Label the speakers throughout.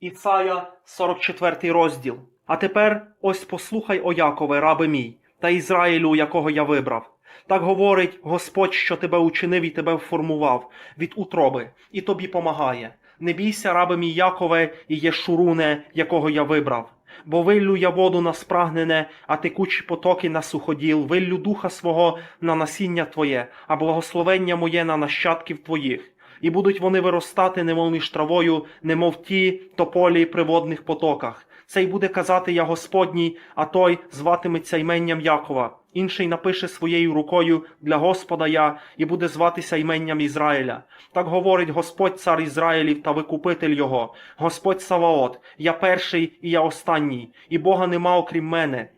Speaker 1: Ісая, 44 розділ. А тепер ось послухай, о Якове, рабе мій, та Ізраїлю, якого я вибрав. Так говорить Господь, що тебе учинив і тебе вформував від утроби, і тобі помагає. Не бійся, рабе мій Якове, і Єшуруне, якого я вибрав. Бо виллю я воду на спрагнене, а текучі потоки на суходіл, виллю духа свого на насіння твоє, а благословення моє на нащадків твоїх. І будуть вони виростати, немов між травою, немов ті тополі при водних потоках. Цей буде казати я Господній, а той зватиметься іменням Якова. Інший напише своєю рукою для Господа я, і буде зватися іменням Ізраїля. Так говорить Господь цар Ізраїлів та викупитель його, Господь Саваот, я перший і я останній, і Бога нема окрім мене.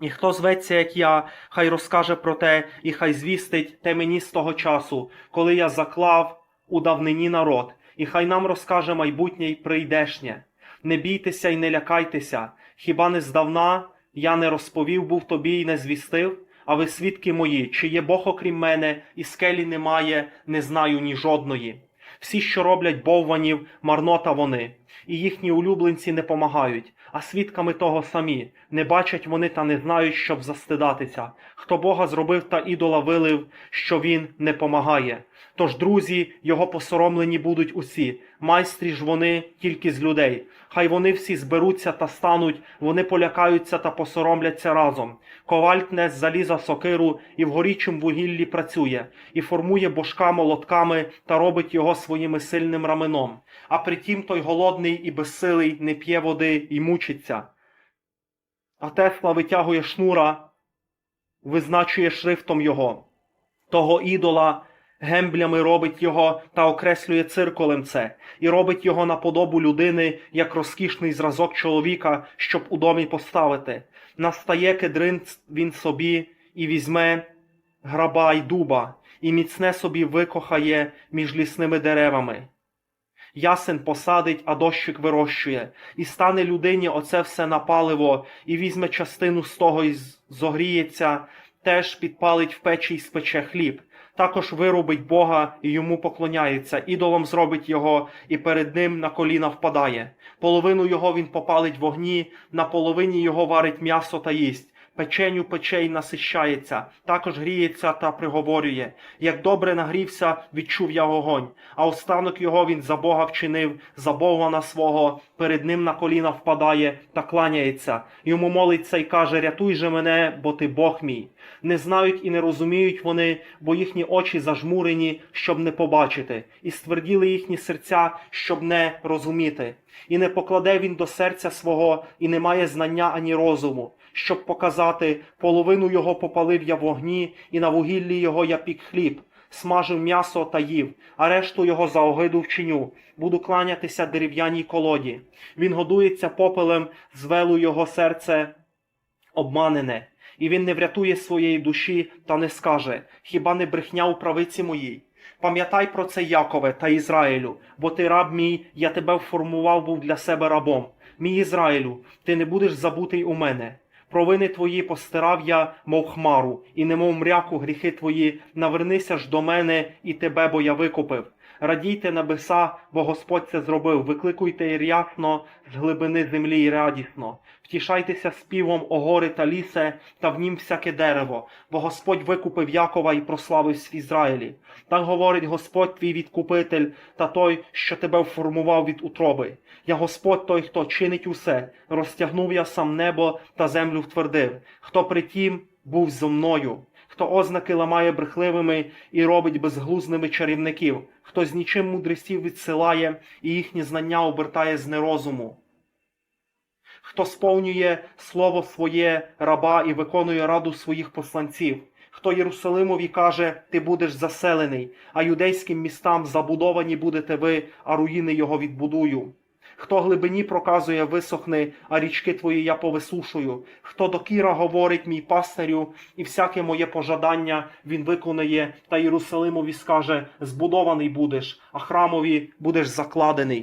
Speaker 1: І хто зветься, як я, хай розкаже про те, і хай звістить те мені з того часу, коли я заклав у давнині народ, і хай нам розкаже майбутнє й прийдешнє. Не бійтеся й не лякайтеся, хіба не здавна я не розповів був тобі й не звістив? А ви свідки мої, чи є Бог окрім мене, і скелі немає, не знаю ні жодної. Всі, що роблять бовванів, марнота вони, і їхні улюбленці не помагають, а свідками того самі не бачать вони та не знають, щоб застидатися. Хто Бога зробив та ідола вилив, що він не помагає. Тож, друзі, його посоромлені будуть усі, майстрі ж вони тільки з людей. Хай вони всі зберуться та стануть, вони полякаються та посоромляться разом. Коваль тне з заліза сокиру і в горічому вугіллі працює, і формує божка молотками та робить його своїми сильним раменом. А притім той голодний і безсилий не п'є води і мучиться. А Тесла витягує шнура, визначує шрифтом його. Того ідола гемблями робить його та окреслює циркулем це, і робить його на подобу людини, як розкішний зразок чоловіка, щоб у домі поставити. Настає кедрин він собі і візьме граба й дуба, і міцне собі викохає між лісними деревами. Ясен посадить, а дощик вирощує, і стане людині оце все на паливо, і візьме частину з того і зогріється, теж підпалить в печі й спече хліб. Також вирубить Бога і йому поклоняється, ідолом зробить його, і перед ним на коліна впадає. Половину його він попалить вогні, на половині його варить м'ясо та їсть. Печеню печей насищається, також гріється та приговорює. Як добре нагрівся, відчув я огонь, а останок його він за Бога вчинив, за Бога свого, перед ним на коліна впадає та кланяється. Йому молиться й каже: Рятуй же мене, бо ти Бог мій. Не знають і не розуміють вони, бо їхні очі зажмурені, щоб не побачити, і стверділи їхні серця, щоб не розуміти. І не покладе він до серця свого, і не має знання ані розуму, щоб показати, половину його попалив я вогні, і на вугіллі його я пік хліб, смажив м'ясо та їв, а решту його за огиду вчиню. Буду кланятися дерев'яній колоді. Він годується попелем, звелу його серце обманене, і він не врятує своєї душі та не скаже, хіба не брехня у правиці моїй? Пам'ятай про це, Якове та Ізраїлю, бо ти раб мій, я тебе вформував був для себе рабом. Мій Ізраїлю, ти не будеш забутий у мене. Провини твої постирав я, мов хмару, і немов мряку гріхи твої, навернися ж до мене і тебе, бо я викупив. Радійте небеса, бо Господь це зробив. Викликуйте й рясно з глибини землі й радісно. Втішайтеся співом о гори та лісе, та в нім всяке дерево, бо Господь викупив Якова і прославився в Ізраїлі. Так говорить Господь твій відкупитель та той, що тебе вформував від утроби. Я Господь той, хто чинить усе, розтягнув я сам небо та землю втвердив. Хто притім був зо мною, хто ознаки ламає брехливими і робить безглузними чарівників, хто з нічим мудреців відсилає і їхні знання обертає з нерозуму. Хто сповнює слово своє раба і виконує раду своїх посланців, хто Єрусалимові каже, ти будеш заселений, а юдейським містам забудовані будете ви, а руїни його відбудую. Хто глибині проказує висохни, а річки твої я повисушую. Хто до кіра говорить мій пастирю, і всяке моє пожадання він виконає, та Єрусалимові скаже: збудований будеш, а храмові будеш закладений.